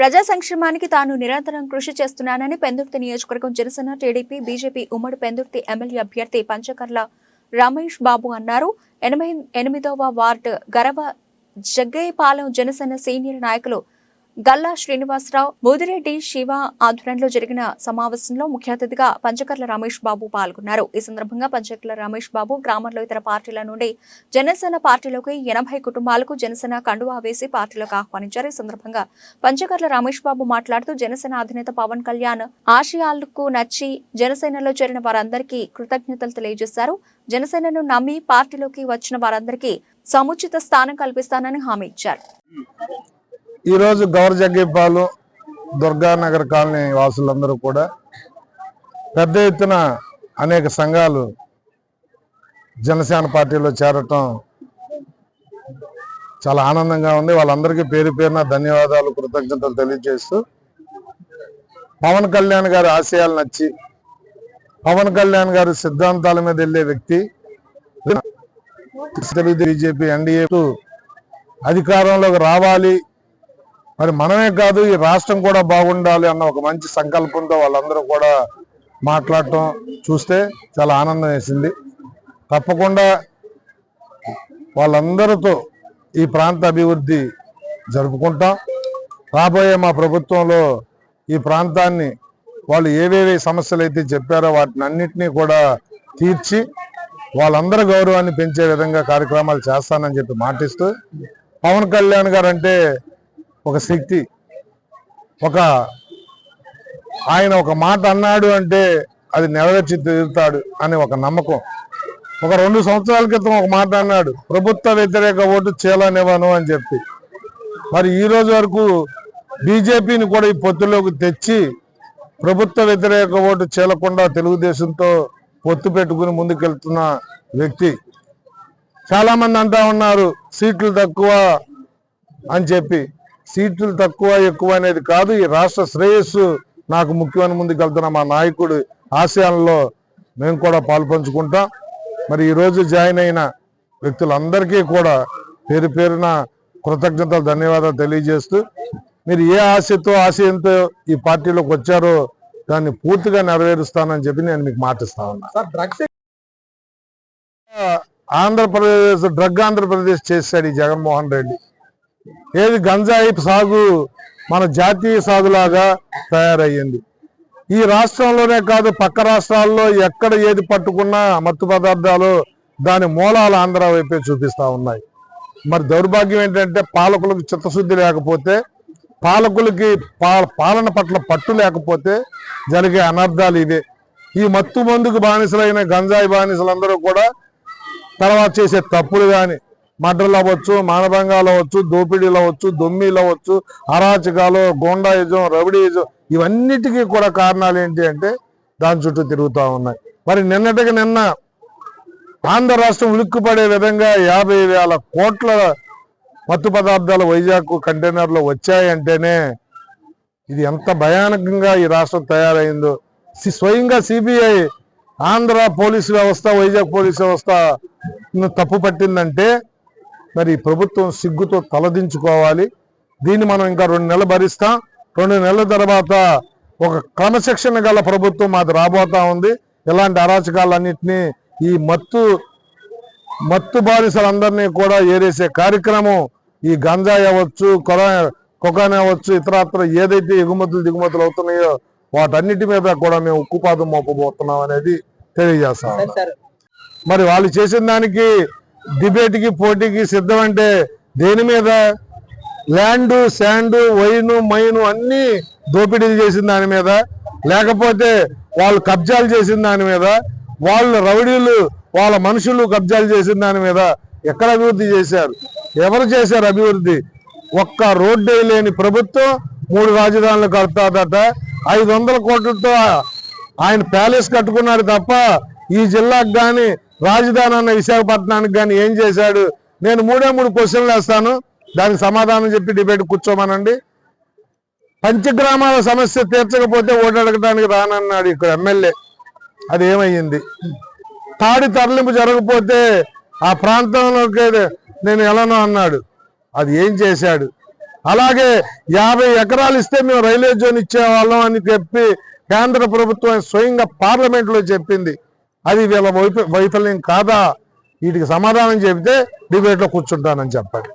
ప్రజా సంక్షేమానికి తాను నిరంతరం కృషి చేస్తున్నానని పెందుర్తి నియోజకవర్గం జనసేన టీడీపీ బీజేపీ ఉమ్మడి పెందుర్తి ఎమ్మెల్యే అభ్యర్థి పంచకర్ల రమేష్ బాబు అన్నారు. ఎనభై ఎనిమిదవ వార్డు గరవ జగ్గయ్యపాలెం జనసేన సీనియర్ నాయకులు గల్లా శ్రీనివాసరావు ముదిరెడ్డి శివ ఆధ్వర్యంలో జరిగిన సమావేశంలో ముఖ్య అతిథిగా పంచకర్ల రమేష్ బాబు పాల్గొన్నారు. ఈ సందర్భంగా పంచకర్ల రమేష్ బాబు గ్రామంలో ఇతర పార్టీల నుండి జనసేన పార్టీలోకి ఎనభై కుటుంబాలకు జనసేన కండువా వేసి పార్టీలోకి ఆహ్వానించారు. ఈ సందర్భంగా పంచకర్ల రమేష్ బాబు మాట్లాడుతూ జనసేన అధినేత పవన్ కళ్యాణ్ ఆశయాలకు నచ్చి జనసేనలో చేరిన వారందరికీ కృతజ్ఞతలు తెలియజేశారు. జనసేనను నమ్మి పార్టీలోకి వచ్చిన వారందరికీ సముచిత స్థానం కల్పిస్తానని హామీ ఇచ్చారు. ఈరోజు గౌర జగ్గేపాలు దుర్గానగర్ కాలనీ వాసులందరూ కూడా పెద్ద ఎత్తున అనేక సంఘాలు జనసేన పార్టీలో చేరటం చాలా ఆనందంగా ఉంది. వాళ్ళందరికీ పేరు పేరున ధన్యవాదాలు కృతజ్ఞతలు తెలియజేస్తూ పవన్ కళ్యాణ్ గారి ఆశయాలు నచ్చి పవన్ కళ్యాణ్ గారి సిద్ధాంతాల మీద వెళ్ళే వ్యక్తి తెలుగు బీజేపీ ఎన్డీఏ అధికారంలోకి రావాలి మరి మనమే కాదు ఈ రాష్ట్రం కూడా బాగుండాలి అన్న ఒక మంచి సంకల్పంతో వాళ్ళందరూ కూడా మాట్లాడటం చూస్తే చాలా ఆనందం వేసింది. తప్పకుండా వాళ్ళందరితో ఈ ప్రాంత అభివృద్ధి జరుపుకుంటాం. రాబోయే మా ప్రభుత్వంలో ఈ ప్రాంతాన్ని వాళ్ళు ఏవేవి సమస్యలు అయితే చెప్పారో వాటిని అన్నింటినీ కూడా తీర్చి వాళ్ళందరి గౌరవాన్ని పెంచే విధంగా కార్యక్రమాలు చేస్తానని చెప్పి మాటిస్తూ పవన్ కళ్యాణ్ గారు అంటే ఒక శక్తి ఒక ఆయన ఒక మాట అన్నాడు అంటే అది నెరవేర్చి తీరుతాడు అనే ఒక నమ్మకం. ఒక రెండు సంవత్సరాల క్రితం ఒక మాట అన్నాడు ప్రభుత్వ వ్యతిరేక ఓటు చేయలనివ్వను అని చెప్పి. మరి ఈ రోజు వరకు బీజేపీని కూడా ఈ పొత్తులోకి తెచ్చి ప్రభుత్వ వ్యతిరేక ఓటు చేయకుండా తెలుగుదేశంతో పొత్తు పెట్టుకుని ముందుకెళ్తున్న వ్యక్తి. చాలామంది అంటా ఉన్నారు సీట్లు తక్కువ అని చెప్పి. సీట్లు తక్కువ ఎక్కువ అనేది కాదు. ఈ రాష్ట్ర శ్రేయస్సు నాకు ముఖ్యమైన ముందుకెళ్తున్న మా నాయకుడు ఆశయాల్లో మేము కూడా పాల్పంచుకుంటాం మరి ఈ రోజు జాయిన్ అయిన వ్యక్తులందరికీ కూడా పేరు పేరున కృతజ్ఞతలు ధన్యవాదాలు తెలియజేస్తూ మీరు ఏ ఆశతో ఆశయంతో ఈ పార్టీలోకి వచ్చారో దాన్ని పూర్తిగా నెరవేరుస్తానని చెప్పి నేను మీకు మాటిస్తా ఉన్నా. ఆంధ్రప్రదేశ్ డ్రగ్ ఆంధ్రప్రదేశ్ చేశాడు ఈ జగన్మోహన్ రెడ్డి. ఏది గంజాయి సాగు మన జాతీయ సాగులాగా తయారయ్యింది. ఈ రాష్ట్రంలోనే కాదు పక్క రాష్ట్రాల్లో ఎక్కడ ఏది పట్టుకున్నా మత్తు పదార్థాలు దాని మూలాలు ఆంధ్ర వైపే చూపిస్తా ఉన్నాయి. మరి దౌర్భాగ్యం ఏంటంటే పాలకులకు చిత్తశుద్ధి లేకపోతే పాలకులకి పాలన పట్ల పట్టు లేకపోతే జరిగే అనర్థాలు ఇవే. ఈ మత్తు మందుకు బానిసలైన గంజాయి బానిసలందరూ కూడా తర్వాత చేసే తప్పులు కానీ మర్డర్లు అవ్వచ్చు మానభంగాలు అవ్వచ్చు దోపిడీలు అవ్వచ్చు దొమ్మీలు అవ్వచ్చు అరాచకాలు గోండాయిజం రౌడీయిజం ఇవన్నిటికీ కూడా కారణాలు ఏంటి అంటే దాని చుట్టూ తిరుగుతూ ఉన్నాయి. మరి నిన్నటికి నిన్న ఆంధ్ర రాష్ట్రం ఉలిక్కుపడే విధంగా యాభై వేల కోట్ల మత్తు పదార్థాలు వైజాగ్ కంటైనర్లో వచ్చాయంటేనే ఇది ఎంత భయానకంగా ఈ రాష్ట్రం తయారైందో. సి- స్వయంగా సిబిఐ ఆంధ్ర పోలీసు వ్యవస్థ వైజాగ్ పోలీసు వ్యవస్థ తప్పు పట్టిందంటే మరి ప్రభుత్వం సిగ్గుతో తలదించుకోవాలి. దీన్ని మనం ఇంకా రెండు నెలలు భరిస్తాం. రెండు నెలల తర్వాత ఒక క్రమశిక్షణ గల ప్రభుత్వం మాది రాబోతా ఉంది. ఇలాంటి అరాచకాలన్నింటినీ ఈ మత్తు మత్తు బానిసలందరినీ కూడా ఏరేసే కార్యక్రమం ఈ గంజాయి అవ్వచ్చు కొర కొకాని అవ్వచ్చు ఇతరత్ర ఏదైతే ఎగుమతులు దిగుమతులు అవుతున్నాయో వాటన్నిటి మీద కూడా మేము ఉక్కుపాదం మోపబోతున్నాం అనేది తెలియజేస్తాం మరి వాళ్ళు చేసిన దానికి డిబేట్కి పోటీకి సిద్ధం అంటే దేని మీద? ల్యాండ్ శాండ్ వైను మైను అన్ని దోపిడీలు చేసిన దాని మీద. లేకపోతే వాళ్ళు కబ్జాలు చేసిన దాని మీద. వాళ్ళ రౌడీలు వాళ్ళ మనుషులు కబ్జాలు చేసిన దాని మీద ఎక్కడ అభివృద్ధి చేశారు? ఎవరు చేశారు అభివృద్ధి? ఒక్క రోడ్డు లేని ప్రభుత్వం మూడు రాజధానులు కడతాదట. ఐదు వందల కోట్లతో ఆయన ప్యాలెస్ కట్టుకున్నాడు తప్ప ఈ జిల్లాకు కానీ రాజధాని అన్న విశాఖపట్నానికి కానీ ఏం చేశాడు? నేను మూడే మూడు క్వశ్చన్లు వేస్తాను. దానికి సమాధానం చెప్పి డిబేట్ కూర్చోమనండి. పంచగ్రామాల సమస్య తీర్చకపోతే ఓటడగడానికి రానన్నాడు ఇక్కడ ఎమ్మెల్యే. అది ఏమయ్యింది? తాడి తరలింపు జరగకపోతే ఆ ప్రాంతంలోకి నేను ఎలానో అన్నాడు. అది ఏం చేశాడు? అలాగే యాభై ఎకరాలు ఇస్తే మేము రైల్వే జోన్ ఇచ్చేవాళ్ళం అని చెప్పి కేంద్ర ప్రభుత్వం స్వయంగా పార్లమెంట్లో చెప్పింది. అది వీళ్ళ వైఫల్యం కాదా? వీటికి సమాధానం చెబితే డిబేట్లో కూర్చుంటానని చెప్పాలి